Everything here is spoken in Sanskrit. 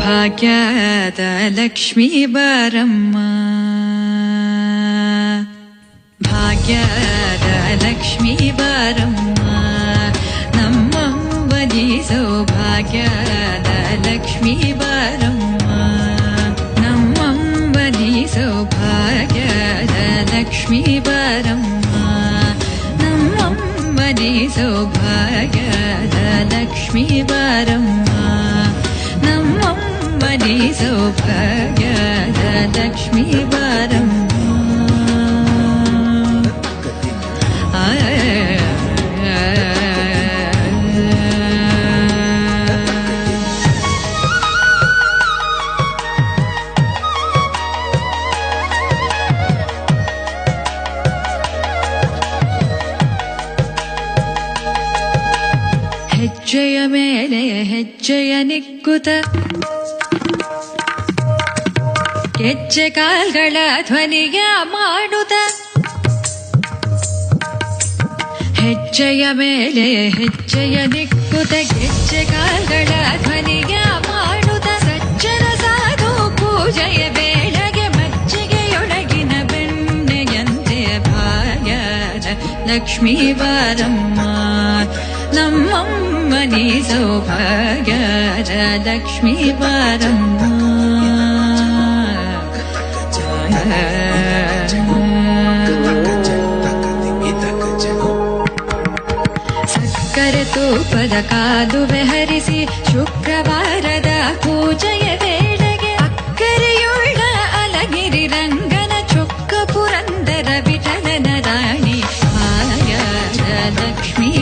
భాగ్యాద లక్ష్మీ బారమ్మ दलक्ष्मी वारं मा नमम्बी सौभाग्य दलक्ष्मी वारं मा नमम्बी सौभाग्य लक्ष्मी वारं मा नमम्बी ಹೆಜ್ಜೆಯ ಮೇಲೆ ಹೆಜ್ಜೆಯ ನಿಕ್ಕುತ. ಹೆಜ್ಜೆ ಕಾಲ್ಗಳ ಧ್ವನಿಯ ಮಾಡುತ್ತ ಹೆಜ್ಜೆಯ ಮೇಲೆ ಹೆಜ್ಜೆಯ ನಿಕ್ಕುತ ಹೆಜ್ಜೆ ಕಾಲ್ಗಳ ಧ್ವನಿಯ ಮಾಡುತ್ತ ಸಜ್ಜನ ಸಾಧು ಪೂಜೆಯ ಬೇಳಗೆ ಮಜ್ಜಿಗೆಯೊಳಗಿನ ಬೆಣ್ಣೆಯಂತೆ ಭಾಗ್ಯದ ಲಕ್ಷ್ಮೀ ಬಾರಮ್ಮ. ोभक्ष्मी वारं सकरे तु ಶುಕ್ರವಾರದ ಪೂಜೆಯ ವೇಳೆಗೆ ಅಕ್ಕರೆಯುಳ್ಳ ಅಲಗಿರಿ ರಂಗನ अलगिरि ಪುರಂದರ ವಿಠಲನ ರಾಣಿ ಆಯ ಲಕ್ಷ್ಮೀ